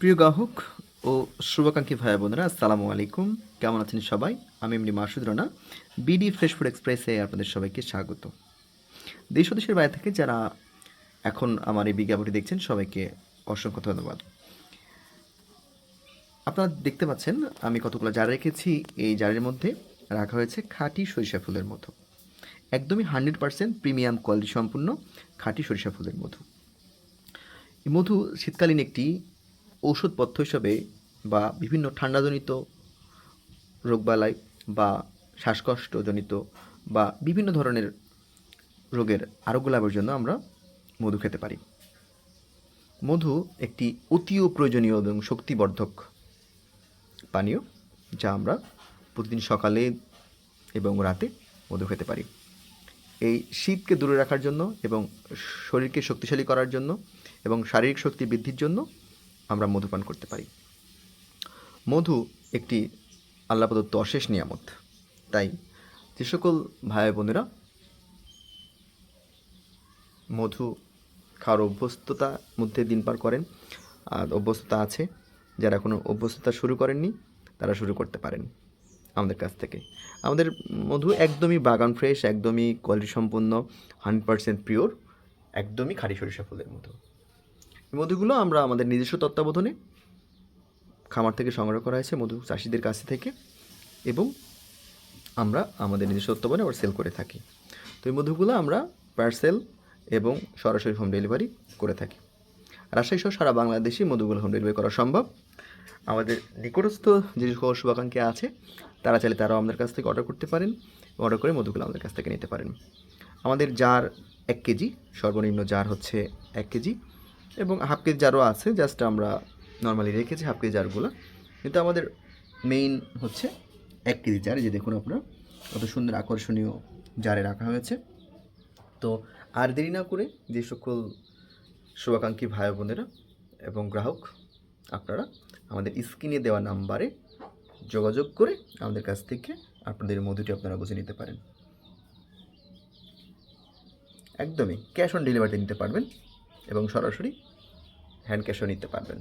প্রিয় গ্রাহক ও শুভাকাঙ্ক্ষী ভাই বোনেরা, আসসালামু আলাইকুম। কেমন আছেন সবাই? আমি এমনি Masud Rana, BD fresh food এক্সপ্রেসে আপনাদের সবাইকে স্বাগত। দেশ ও দেশের বাইরে থেকে যারা এখন আমার এই বিজ্ঞাপনটি দেখছেন, সবাইকে অসংখ্য ধন্যবাদ। আপনারা দেখতে পাচ্ছেন, আমি কতগুলো জার রেখেছি। এই জারের মধ্যে রাখা হয়েছে খাঁটি সরিষা ফুলের মতো একদমই হান্ড্রেড পার্সেন্ট প্রিমিয়াম কোয়ালিটি সম্পূর্ণ খাঁটি সরিষা ফুলের মধু। এই মধু শীতকালীন একটি ঔষধপথ্য হিসাবে বা বিভিন্ন ঠান্ডাজনিত রোগবালাই বা শ্বাসকষ্টজনিত বা বিভিন্ন ধরনের রোগের আরোগ্য লাভের জন্য আমরা মধু খেতে পারি। মধু একটি অতীয় প্রয়োজনীয় এবং শক্তিবর্ধক পানীয় যা আমরা প্রতিদিন সকালে এবং রাতে মধু খেতে পারি। এই শীতকে দূরে রাখার জন্য এবং শরীরকে শক্তিশালী করার জন্য এবং শারীরিক শক্তি বৃদ্ধির জন্য আমরা মধুপান করতে পারি। মধু একটি আল্লাহ প্রদত্ত অশেষ নিয়ামত। তাই যে সকল ভাই বোনেরা মধু খাওয়ার অভ্যস্ততার মধ্যে দিন পার করেন, আর অভ্যস্ততা আছে, যারা কোনো অভ্যস্ততা শুরু করেননি, তারা শুরু করতে পারেন আমাদের কাছ থেকে। আমাদের মধু একদমই বাগান ফ্রেশ একদমই কোয়ালিটি সম্পন্ন হান্ড্রেড পার্সেন্ট পিওর একদমই খাঁটি সরিষা ফুলের মধু। মধুগুলো আমরা আমাদের নিজস্ব তত্ত্বাবধানে খামার থেকে সংগ্রহ করা হয়েছে মধু চাষিদের কাছ থেকে এবং আমরা আমাদের নিজস্ব তত্ত্বাবধানে আবার সেল করে থাকি। তো এই মধুগুলো আমরা পার্সেল এবং সরাসরি হোম ডেলিভারি করে থাকি। রাজশাহী সহ সারা বাংলাদেশে মধুগুলো হোম ডেলিভারি করা সম্ভব। আমাদের নিকটস্থ যে সকল শুভাকাঙ্ক্ষী আছে, তারা চাইলে তারাও আমাদের কাছ থেকে অর্ডার করতে পারেন অর্ডার করে মধুগুলো আমাদের কাছ থেকে নিতে পারেন। আমাদের জার এক কেজি, সর্বনিম্ন জার হচ্ছে এক কেজি। এবং হাফ কেজি জারও আছে জাস্ট আমরা নর্মালি রেখেছি হাফ কেজি জারগুলো কিন্তু আমাদের মেইন হচ্ছে এক কেজি জার যে দেখুন আপনারা, কত সুন্দর আকর্ষণীয় জারে রাখা হয়েছে। তো আর দেরি না করে যে সকল শুভাকাঙ্ক্ষী ভাই বোনেরা এবং গ্রাহক, আপনারা আমাদের স্ক্রিনে দেওয়া নাম্বারে যোগাযোগ করে আমাদের কাছ থেকে আপনাদের মধুটি আপনারা বুঝে নিতে পারেন। একদমই ক্যাশ অন ডেলিভারিতে নিতে পারবেন। এবং সরাসরি হ্যান্ড ক্যাশও নিতে পারবেন।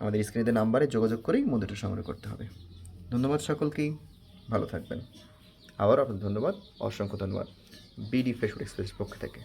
আমাদের স্ক্রিনে নাম্বারে যোগাযোগ করেই মধুটা সংগ্রহ করতে হবে। ধন্যবাদ সকলকেই, ভালো থাকবেন। আবার আপনার ধন্যবাদ, অসংখ্য ধন্যবাদ। বিডি ফেসবুক এক্সপ্রেস পক্ষ থেকে।